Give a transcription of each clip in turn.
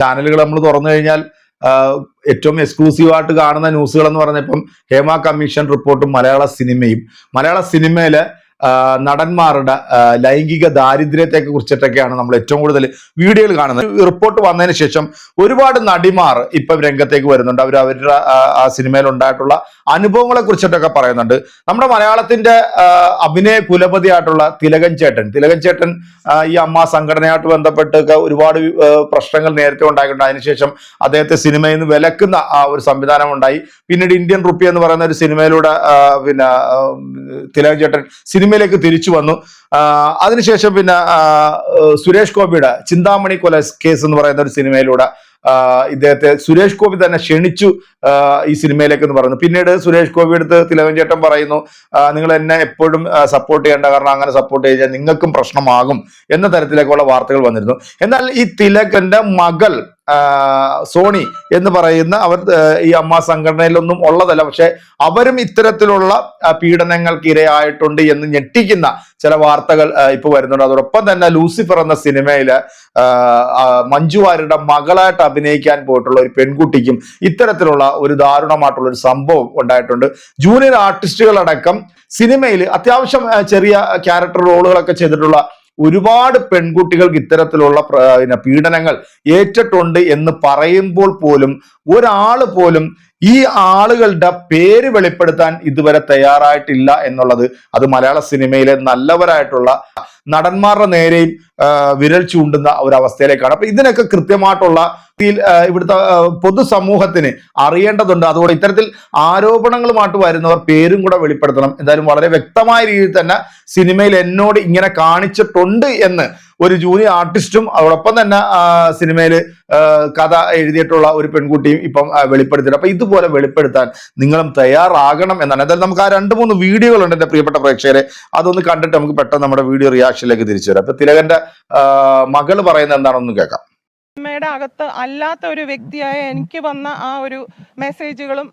ചാനലുകൾ നമ്മൾ തുറന്നു കഴിഞ്ഞാൽ ഏറ്റവും എക്സ്ക്ലൂസീവ് ആയിട്ട് കാണുന്ന ന്യൂസുകൾ എന്ന് പറഞ്ഞ ഇപ്പം ഹേമ കമ്മീഷൻ റിപ്പോർട്ടും മലയാള സിനിമയും മലയാള സിനിമയിലെ നടന്മാരുടെ ലൈംഗിക ദാരിദ്ര്യത്തെ കുറിച്ചിട്ടൊക്കെയാണ് നമ്മൾ ഏറ്റവും കൂടുതൽ വീഡിയോയിൽ കാണുന്നത്. റിപ്പോർട്ട് വന്നതിന് ശേഷം ഒരുപാട് നടിമാർ ഇപ്പം രംഗത്തേക്ക് വരുന്നുണ്ട്. അവർ അവരുടെ ആ, സിനിമയിൽ ഉണ്ടായിട്ടുള്ള അനുഭവങ്ങളെ കുറിച്ചിട്ടൊക്കെ പറയുന്നുണ്ട്. നമ്മുടെ മലയാളത്തിന്റെ അഭിനയ കുലപതിയായിട്ടുള്ള തിലകൻ ചേട്ടൻ തിലകൻ ചേട്ടൻ ഈ അമ്മ സംഘടനയായിട്ട് ബന്ധപ്പെട്ടൊക്കെ ഒരുപാട് പ്രശ്നങ്ങൾ നേരത്തെ ഉണ്ടായിട്ടുണ്ട്. അതിനുശേഷം അദ്ദേഹത്തെ സിനിമയിൽ നിന്ന് വിലക്കുന്ന ആ ഒരു സംവിധാനം ഉണ്ടായി. പിന്നീട് ഇന്ത്യൻ റുപ്പി എന്ന് പറയുന്ന ഒരു സിനിമയിലൂടെ പിന്നെ തിലകൻ ചേട്ടൻ സിനിമയിലേക്ക് തിരിച്ചു വന്നു. അതിനുശേഷം പിന്നെ സുരേഷ് ഗോപിയുടെ ചിന്താമണി കൊല കേസ് എന്ന് പറയുന്ന ഒരു സിനിമയിലൂടെ ഇദ്ദേഹത്തെ സുരേഷ് ഗോപി തന്നെ ക്ഷണിച്ചു ഈ സിനിമയിലേക്ക് എന്ന് പറയുന്നു. പിന്നീട് സുരേഷ് ഗോപി തിലകൻ ചേട്ടൻ പറയുന്നു നിങ്ങൾ എന്നെ എപ്പോഴും സപ്പോർട്ട് ചെയ്യേണ്ട കാരണം അങ്ങനെ സപ്പോർട്ട് ചെയ്താൽ നിങ്ങൾക്കും പ്രശ്നമാകും എന്ന തരത്തിലേക്കുള്ള വാർത്തകൾ വന്നിരുന്നു. എന്നാൽ ഈ തിലകന്റെ മകൾ സോണി എന്ന് പറയുന്ന അവർ ഈ അമ്മ സംഘടനയിലൊന്നും ഉള്ളതല്ല. പക്ഷെ അവരും ഇത്തരത്തിലുള്ള പീഡനങ്ങൾക്ക് ഇരയായിട്ടുണ്ട് എന്ന് ഞെട്ടിക്കുന്ന ചില വാർത്തകൾ ഇപ്പോൾ ഇപ്പൊ വരുന്നുണ്ട്. അതോടൊപ്പം തന്നെ ലൂസിഫർ എന്ന ആ, മഞ്ജു വാര്യരുടെ മകളായിട്ട് അഭിനയിക്കാൻ പോയിട്ടുള്ള ഒരു പെൺകുട്ടിക്കും ഇത്തരത്തിലുള്ള ഒരു ദാരുണമായിട്ടുള്ള ഒരു സംഭവം ഉണ്ടായിട്ടുണ്ട്. ജൂനിയർ ആർട്ടിസ്റ്റുകളടക്കം സിനിമയിൽ അത്യാവശ്യം ചെറിയ ക്യാരക്ടർ റോളുകളൊക്കെ ചെയ്തിട്ടുള്ള ഒരുപാട് പെൺകുട്ടികൾക്ക് ഇത്തരത്തിലുള്ള പിന്നെ പീഡനങ്ങൾ ഏറ്റിട്ടുണ്ട് എന്ന് പറയുമ്പോൾ പോലും ഒരാൾ പോലും ഈ ആളുകളുടെ പേര് വെളിപ്പെടുത്താൻ ഇതുവരെ തയ്യാറായിട്ടില്ല എന്നുള്ളത് അത് മലയാള സിനിമയിലെ നല്ലവരായിട്ടുള്ള നടന്മാരുടെ നേരെയും വിരൽ ചൂണ്ടുന്ന ഒരു അവസ്ഥയിലേക്കാണ് അപ്പൊ ഇതിനൊക്കെ കൃത്യമായിട്ടുള്ള ഇവിടുത്തെ പൊതുസമൂഹത്തിന് അറിയേണ്ടതുണ്ട്. അതുകൊണ്ട് ഇത്തരത്തിൽ ആരോപണങ്ങളുമായിട്ട് വരുന്നവർ പേരും കൂടെ വെളിപ്പെടുത്തണം. എന്തായാലും വളരെ വ്യക്തമായ രീതിയിൽ തന്നെ സിനിമയിൽ എന്നോട് ഇങ്ങനെ കാണിച്ചിട്ടുണ്ട് എന്ന് ഒരു ജൂനിയർ ആർട്ടിസ്റ്റും അതോടൊപ്പം തന്നെ സിനിമയിൽ കഥ എഴുതിയിട്ടുള്ള ഒരു പെൺകുട്ടിയും ഇപ്പം വെളിപ്പെടുത്തിയിട്ടുണ്ട്. അപ്പൊ ഇതുപോലെ വെളിപ്പെടുത്താൻ നിങ്ങളും തയ്യാറാകണം എന്നാണ്. എന്തായാലും നമുക്ക് ആ രണ്ട് മൂന്ന് വീഡിയോകളുണ്ട് എന്റെ പ്രിയപ്പെട്ട പ്രേക്ഷകരെ. അതൊന്ന് കണ്ടിട്ട് നമുക്ക് പെട്ടെന്ന് നമ്മുടെ വീഡിയോ റിയാക്ഷനിലേക്ക് തിരിച്ചു വരാം. അപ്പൊ തിലകന്റെ മകൾ പറയുന്നത് എന്താണെന്ന് കേൾക്കാം. സിനിമയുടെ അകത്ത് അല്ലാത്ത ഒരു വ്യക്തിയായ എനിക്ക് വന്ന ആ ഒരു മെസ്സേജുകളും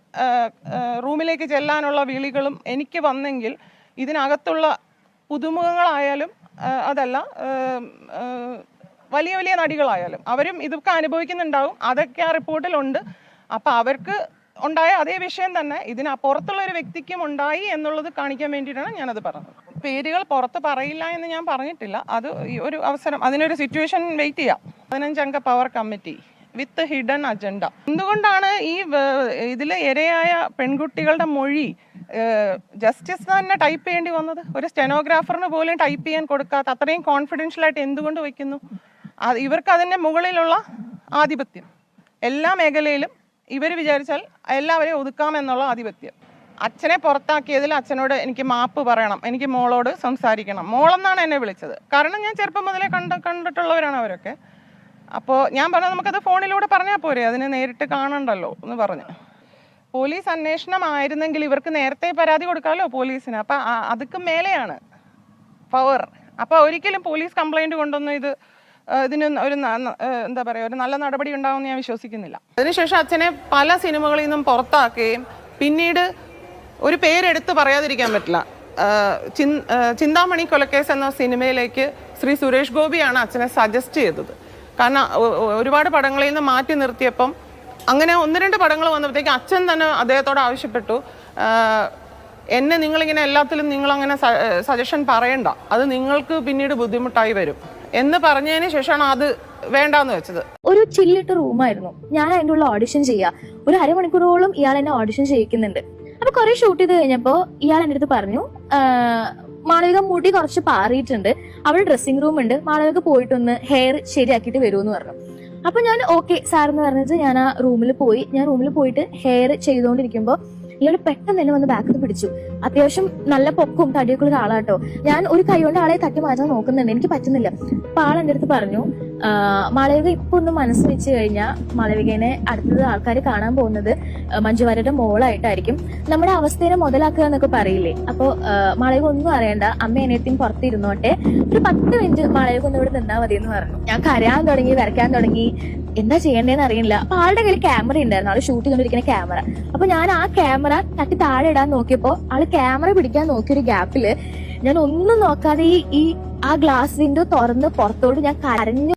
റൂമിലേക്ക് ചെല്ലാനുള്ള വിളികളും എനിക്ക് വന്നെങ്കിൽ ഇതിനകത്തുള്ള പുതുമുഖങ്ങളായാലും അതല്ല വലിയ വലിയ നടികളായാലും അവരും ഇതൊക്കെ അനുഭവിക്കുന്നുണ്ടാവും. അതൊക്കെ ആ റിപ്പോർട്ടിലുണ്ട്. അപ്പം അവർക്ക് ഉണ്ടായ അതേ വിഷയം തന്നെ ഇതിനപ്പുറത്തുള്ള ഒരു വ്യക്തിക്കും ഉണ്ടായി എന്നുള്ളത് കാണിക്കാൻ വേണ്ടിയിട്ടാണ് ഞാനത് പറഞ്ഞത്. പേരുകൾ പുറത്ത് പറയില്ല എന്ന് ഞാൻ പറഞ്ഞിട്ടില്ല. അത് ഒരു അവസരം അതിനൊരു സിറ്റുവേഷൻ വെയിറ്റ് ചെയ്യാം. പതിനഞ്ചംഗ power committee with hidden agenda. എന്തുകൊണ്ടാണ് ഈ ഇതിൽ ഇരയായ പെൺകുട്ടികളുടെ മൊഴി ജസ്റ്റിസ് തന്നെ ടൈപ്പ് ചെയ്യേണ്ടി വന്നത്? ഒരു സ്റ്റെനോഗ്രാഫറിന് പോലും ടൈപ്പ് ചെയ്യാൻ കൊടുക്കാത്ത അത്രയും കോൺഫിഡൻഷ്യൽ ആയിട്ട് എന്തുകൊണ്ട് വയ്ക്കുന്നു ഇവർക്ക് അതിന്റെ മുകളിലുള്ള ആധിപത്യം. എല്ലാ മേഖലയിലും ഇവർ വിചാരിച്ചാൽ എല്ലാവരെയും ഒതുക്കാമെന്നുള്ള ആധിപത്യം. അച്ഛനെ പുറത്താക്കിയതിൽ അച്ഛനോട് എനിക്ക് മാപ്പ് പറയണം എനിക്ക് മോളോട് സംസാരിക്കണം. മോളെന്നാണ് എന്നെ വിളിച്ചത്. കാരണം ഞാൻ ചെറുപ്പം മുതലേ കണ്ട കണ്ടിട്ടുള്ളവരാണ് അവരൊക്കെ. അപ്പോൾ ഞാൻ പറഞ്ഞു നമുക്കത് ഫോണിലൂടെ പറഞ്ഞാൽ പോരെ അതിന് നേരിട്ട് കാണണ്ടല്ലോ എന്ന് പറഞ്ഞു. പോലീസ് അന്വേഷണമായിരുന്നെങ്കിൽ ഇവർക്ക് നേരത്തെ പരാതി കൊടുക്കാമല്ലോ പോലീസിന്? അപ്പം അതുക്ക് മേലെയാണ് പവർ. അപ്പോൾ ഒരിക്കലും പോലീസ് കംപ്ലൈന്റ് കൊണ്ടൊന്നും ഇത് ഇതിന് ഒരു എന്താ പറയുക ഒരു നല്ല നടപടി ഉണ്ടാവുമെന്ന് ഞാൻ വിശ്വസിക്കുന്നില്ല. അതിനുശേഷം അച്ഛനെ പല സിനിമകളിൽ നിന്നും പുറത്താക്കുകയും പിന്നീട് ഒരു പേരെടുത്ത് പറയാതിരിക്കാൻ പറ്റില്ല. ചിന്താമണി കൊലക്കേസ് എന്ന സിനിമയിലേക്ക് ശ്രീ സുരേഷ് ഗോപിയാണ് അച്ഛനെ സജസ്റ്റ് ചെയ്തത്. കാരണം ഒരുപാട് പടങ്ങളിൽ നിന്ന് മാറ്റി നിർത്തിയപ്പം അങ്ങനെ ഒന്ന് രണ്ട് പടങ്ങൾ വന്നപ്പോഴത്തേക്ക് അച്ഛൻ തന്നെ അദ്ദേഹത്തോട് ആവശ്യപ്പെട്ടു. എന്നെ നിങ്ങളിങ്ങനെ എല്ലാത്തിലും നിങ്ങളങ്ങനെ സജഷൻ പറയണ്ട. അത് നിങ്ങൾക്ക് പിന്നീട് ബുദ്ധിമുട്ടായി വരും. എന്ന് പറഞ്ഞതിന് ശേഷമാണ് അത് വേണ്ടാന്ന് വെച്ചത്. ഒരു ചില്ലിട്ട റൂമായിരുന്നു. ഞാൻ അതിന്റെ ഉള്ള ഓഡിഷൻ ചെയ്യാ. ഒരു അരമണിക്കൂറോളം ഇയാൾ എന്നെ ഓഡിഷൻ ചെയ്യിക്കുന്നുണ്ട്. അപ്പൊ കുറെ ഷൂട്ട് ചെയ്ത് കഴിഞ്ഞപ്പോ ഇയാൾ എന്റെ അടുത്ത് പറഞ്ഞു "ആഹ്, മാളവിക മുടി കുറച്ച് പാറിയിട്ടുണ്ട്. അവിടെ ഡ്രസ്സിംഗ് റൂം ഉണ്ട്. മാളവിക പോയിട്ടൊന്ന് ഹെയർ ശരിയാക്കിയിട്ട് വരുമെന്ന് പറഞ്ഞു. അപ്പൊ ഞാൻ ഓക്കെ സാർ എന്ന് പറഞ്ഞിട്ട് ഞാൻ ആ റൂമിൽ പോയി. ഞാൻ റൂമിൽ പോയിട്ട് ഹെയർ ചെയ്തുകൊണ്ടിരിക്കുമ്പോൾ ഇയാൾ പെട്ടെന്ന് തന്നെ വന്ന് ബാക്കിൽ പിടിച്ചു. അത്യാവശ്യം നല്ല പൊക്കും തടിയൊക്കെ ഉള്ള ആളാട്ടോ. ഞാൻ ഒരു കൈ കൊണ്ട് ആളെ തട്ടി മാറ്റാൻ നോക്കുന്നുണ്ട്. എനിക്ക് പറ്റുന്നില്ല. അപ്പൊ ആൾ എന്റെ അടുത്ത് പറഞ്ഞു മാളവിക ഇപ്പൊ ഒന്ന് മനസ്സ് വെച്ച് കഴിഞ്ഞാൽ മാളവികനെ അടുത്തത് ആൾക്കാർ കാണാൻ പോകുന്നത് മഞ്ജുവാരയുടെ മോളായിട്ടായിരിക്കും. നമ്മുടെ അവസ്ഥയെ മുതലാക്കുക എന്നൊക്കെ പറയില്ലേ? അപ്പൊ മാളവിക ഒന്നും അറിയണ്ട. അമ്മ അനിയത്തിയും പുറത്തിരുന്നോട്ടെ. ഒരു പത്ത് മിനിറ്റ് മാളവിക ഒന്ന് ഇവിടെ നിന്നാ മതി എന്ന് പറഞ്ഞു. ഞാൻ കരയാൻ തുടങ്ങി വരയ്ക്കാൻ തുടങ്ങി. എന്താ ചെയ്യേണ്ടതെന്ന് അറിയില്ല. അപ്പൊ ആളുടെ കയ്യിൽ ക്യാമറ ഉണ്ടായിരുന്നു ആൾ ഷൂട്ട് ചെയ്തുകൊണ്ടിരിക്കുന്ന ക്യാമറ അപ്പൊ ഞാൻ ആ ക്യാമറ തട്ടി താഴെ ഇടാൻ നോക്കിയപ്പോ ആൾ ക്യാമറ പിടിക്കാൻ നോക്കിയൊരു ഗ്യാപ്പിൽ ഞാൻ ഒന്നും നോക്കാതെ ഈ ഈ ആ ഗ്ലാസ് വിൻഡോ തുറന്ന് പുറത്തോട്ട് ഞാൻ കരഞ്ഞു.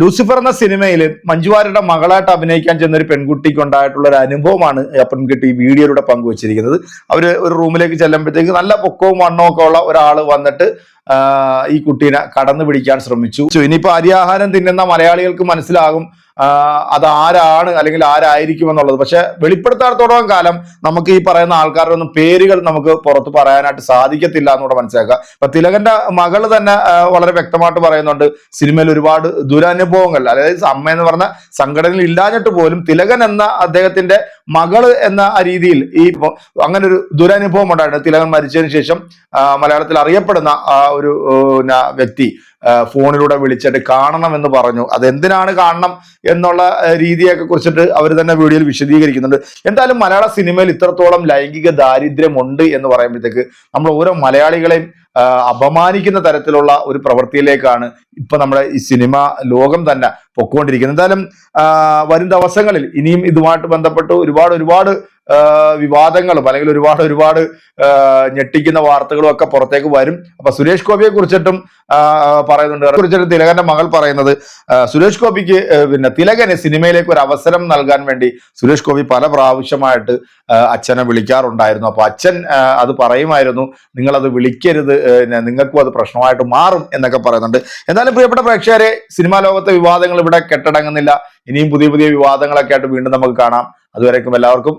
ലൂസിഫർ എന്ന സിനിമയിൽ മഞ്ജുവാരുടെ മകളായിട്ട് അഭിനയിക്കാൻ ചെന്ന ഒരു പെൺകുട്ടിക്ക് ഉണ്ടായിട്ടുള്ള ഒരു അനുഭവമാണ് ആ പെൺകുട്ടി ഈ വീഡിയോയിലൂടെ പങ്കുവച്ചിരിക്കുന്നത്. അവർ ഒരു റൂമിലേക്ക് ചെല്ലുമ്പോഴത്തേക്ക് നല്ല പൊക്കവും വണ്ണവും ഒക്കെ ഉള്ള ഒരാൾ വന്നിട്ട് ഈ കുട്ടീനെ കടന്നു പിടിക്കാൻ ശ്രമിച്ചു. ഇനിയിപ്പോ അരിയാഹാരം തിന്നുന്ന മലയാളികൾക്ക് മനസ്സിലാകും അത് ആരാണ് അല്ലെങ്കിൽ ആരായിരിക്കും എന്നുള്ളത് പക്ഷെ വെളിപ്പെടുത്താത്തോളം കാലം നമുക്ക് ഈ പറയുന്ന ആൾക്കാരുടെ ഒന്നും പേരുകൾ നമുക്ക് പുറത്ത് പറയാനായിട്ട് സാധിക്കത്തില്ല എന്നൂടെ മനസ്സിലാക്കുക. ഇപ്പൊ തിലകന്റെ മകൾ തന്നെ വളരെ വ്യക്തമായിട്ട് പറയുന്നുണ്ട് സിനിമയിൽ ഒരുപാട് ദുരനുഭവങ്ങൾ അതായത് അമ്മ എന്ന് പറഞ്ഞ സംഘടനയിൽ ഇല്ലാഞ്ഞിട്ട് പോലും തിലകൻ എന്ന അദ്ദേഹത്തിന്റെ മകൾ എന്ന രീതിയിൽ ഈ അങ്ങനെ ഒരു ദുരനുഭവം ഉണ്ടായിട്ടുണ്ട്. തിലകൻ മരിച്ചതിന് ശേഷം മലയാളത്തിൽ അറിയപ്പെടുന്ന ഒരു വ്യക്തി. ഫോണിലൂടെ വിളിച്ചിട്ട് കാണണം എന്ന് പറഞ്ഞു. അത് എന്തിനാണ് കാണണം എന്നുള്ള രീതിയൊക്കെ കുറിച്ചിട്ട് അവർ തന്നെ വീഡിയോയിൽ വിശദീകരിക്കുന്നുണ്ട്. എന്തായാലും മലയാള സിനിമയിൽ ഇത്രത്തോളം ലൈംഗിക ദാരിദ്ര്യമുണ്ട് എന്ന് പറയുമ്പോഴത്തേക്ക് നമ്മൾ ഓരോ മലയാളികളെയും അപമാനിക്കുന്ന തരത്തിലുള്ള ഒരു പ്രവൃത്തിയിലേക്കാണ് ഇപ്പൊ നമ്മുടെ ഈ സിനിമ ലോകം തന്നെ പൊക്കോണ്ടിരിക്കുന്നത്. എന്തായാലും വരും ദിവസങ്ങളിൽ ഇനിയും ഇതുമായിട്ട് ബന്ധപ്പെട്ട് ഒരുപാട് ഒരുപാട് വിവാദങ്ങളും അല്ലെങ്കിൽ ഒരുപാട് ഒരുപാട് ഞെട്ടിക്കുന്ന വാർത്തകളും ഒക്കെ പുറത്തേക്ക് വരും. അപ്പൊ സുരേഷ് ഗോപിയെ കുറിച്ചിട്ടും പറയുന്നുണ്ട്. കുറിച്ചിട്ട് തിലകന്റെ മകൾ പറയുന്നത് സുരേഷ് ഗോപിക്ക് പിന്നെ തിലകന് സിനിമയിലേക്ക് ഒരു അവസരം നൽകാൻ വേണ്ടി സുരേഷ് ഗോപി പല പ്രാവശ്യമായിട്ട് അച്ഛനെ വിളിക്കാറുണ്ടായിരുന്നു. അപ്പൊ അച്ഛൻ അത് പറയുമായിരുന്നു നിങ്ങൾ അത് വിളിക്കരുത് നിങ്ങൾക്കും അത് പ്രശ്നമായിട്ട് മാറും എന്നൊക്കെ പറയുന്നുണ്ട്. എന്നാലും പ്രിയപ്പെട്ട പ്രേക്ഷകരെ സിനിമാ ലോകത്തെ വിവാദങ്ങൾ ഇവിടെ കെട്ടടങ്ങുന്നില്ല. ഇനിയും പുതിയ പുതിയ വിവാദങ്ങളൊക്കെ ആയിട്ട് വീണ്ടും നമുക്ക് കാണാം. അതുവരേക്കും എല്ലാവർക്കും